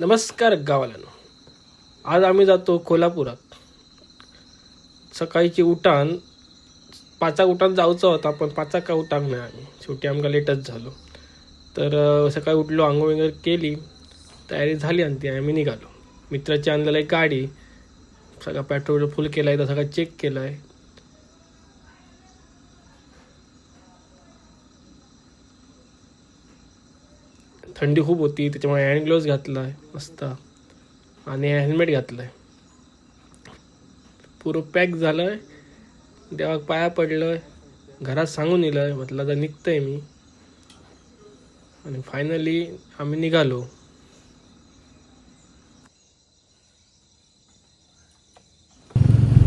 नमस्कार गावाला आज आम्ही जातो कोल्हापुरात. सकाळची उठाण पाचा उठान जाऊचं होता पण पाचा का उठाक नाही आम्ही. शेवटी आमका लेटच झालो. तर सकाळी उठलो आंघोळ वगैरे केली तयारी झाली आणि ती आम्ही निघालो. मित्राची आणलेलं एक गाडी सगळा पेट्रोल फुल केला आहे तर सगळं चेक केलं आहे थंडी खूप होती त्याच्यामुळे हँड ग्लोव्ज घातला आहे मस्त. आणि हेल्मेट घातलं आहे पुरं पॅक झालं आहे देवाक पाया पडलं आहे घरात सांगून येलं आहे म्हटलं तर आहे मी. आणि फायनली आम्ही निघालो.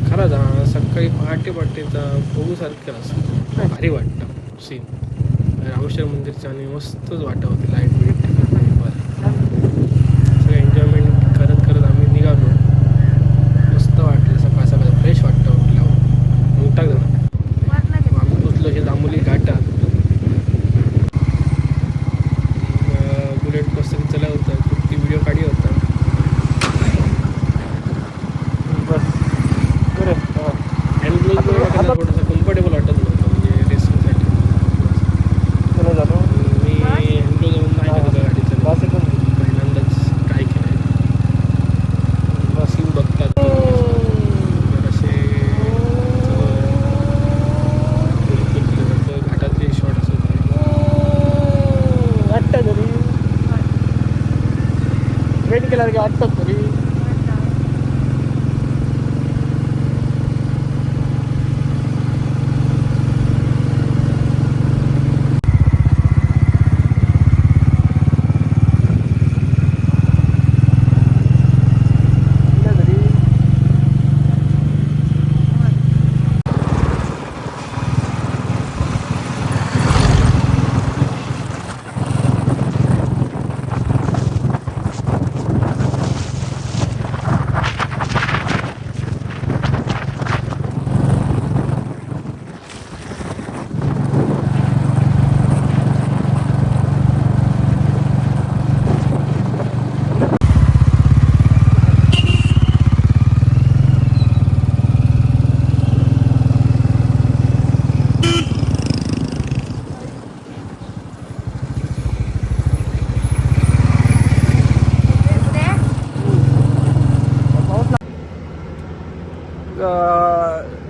खरंच हा सकाळी पहाटे पहाटेचा बघूसारखं असतं. भारी वाटतं सीन रामेश्वर मंदिरच्या आणि मस्तच वाटत होती लाइट बीट सगळं एन्जॉयमेंट करत करत आम्ही निघालो मस्त वाटलं सकाळ सकाळ फ्रेश वाटतं उठल्यावर मोठा झाला आम्ही पोचलो हे दामोली घाटात अं, बुलेट मस्त चला होता ती व्हिडिओ काढी होता हँड ग्लोव्ह थोडंसं कम्फर्टेबल वाटत नव्हतं म्हणजे रेसिंगसाठी मी हँड ग्लोव्ह नाही कधी गाडीचं पहिल्यांदाच काय केलं सीन बघतात जराशे सगळं घाटातले शॉट असत वाटतं घरी वेट केल्यावर की वाटतं घरी घरी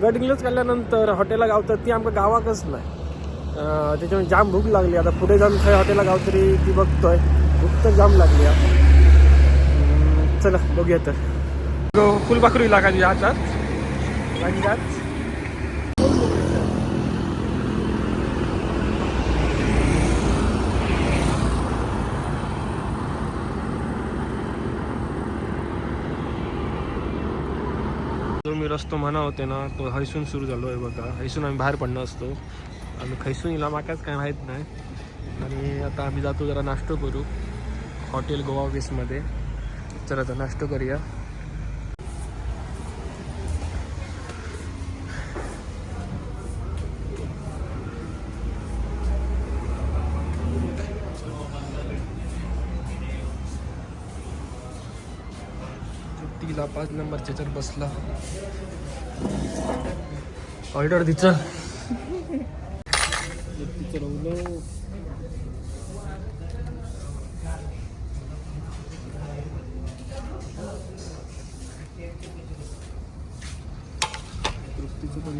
गडगिलच काढल्यानंतर हॉटेलला गावतात ती आमच्या गावाकच नाही. त्याच्यामुळे जाम भूक लागली. आता पुढे जाऊन खंय हॉटेलला गावतरी ती बघतोय. भूक तर जाम लागली. आता. चला बघूया तर. फुलपाखरू इलाका तुझ्या हातात जो मी रस्तो म्हणा होते ना तो हैसून सुरू झालो आहे बघा. हैसून आम्ही बाहेर पडणार असतो. आम्ही खैसून इला माकाच काय माहीत नाही. आणि आता आम्ही जातो जरा नाश्तो करू. हॉटेल गोवा ऑफिसमध्ये चला आता नाश्तो करूया. तिला पाच नंबरच्या तर बसला. ऑर्डर तिचं तृप्तीचं रवलं तृप्तीचं पण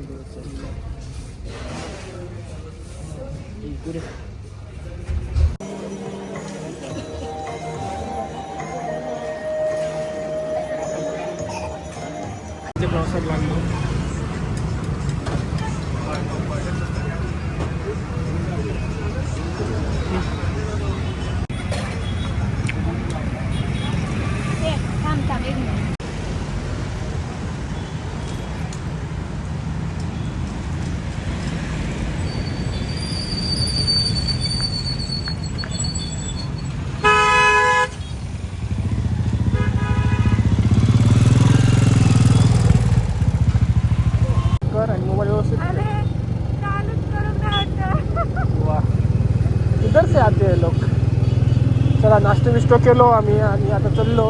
नाश्तो केलो आम्ही आणि आता चाललो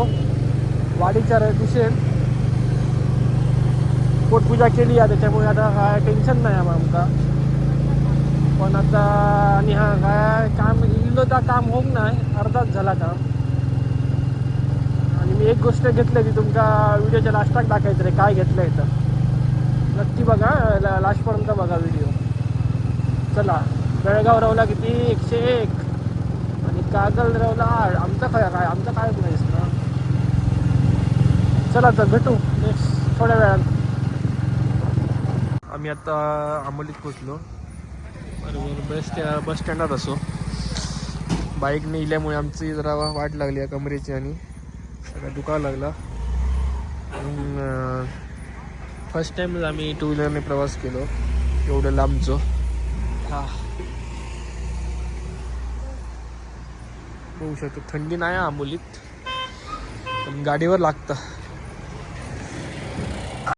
वाडीच्या दिशेन पोटपूजा केली आहे त्याच्यामुळे आता काय टेन्शन नाही आम्हा आमका. पण आता आणि हा काय काम इल्लो तर काम होऊक नाही अर्धाच झाला काम. आणि मी एक गोष्ट घेतली ती तुमका व्हिडिओच्या लास्टाक दाखवायचं रे काय घेतलं इथं नक्की बघा लास्टपर्यंत बघा व्हिडिओ. चला. बेळगाव रवला किती एकशे एक. आणि कागल रवला आठ आमचं काय काय? आमचं काय नाहीस ना चला तर भेटू. नेक्स्ट थोड्या वेळात आम्ही आता आंबोलीत पोचलो बरोबर. बस बस स्टँडात असो. बाईक नेल्यामुळे आमची जरा वाट लागली आहे कमरेची आणि सगळं दुखायला लागला. फर्स्ट टाईमच आम्ही टू व्हीलरने प्रवास केलो. एवढं लांबचो. हा. बघू शकतो. थंडी नाही आहे आंबोलीत पण गाडीवर लागतं.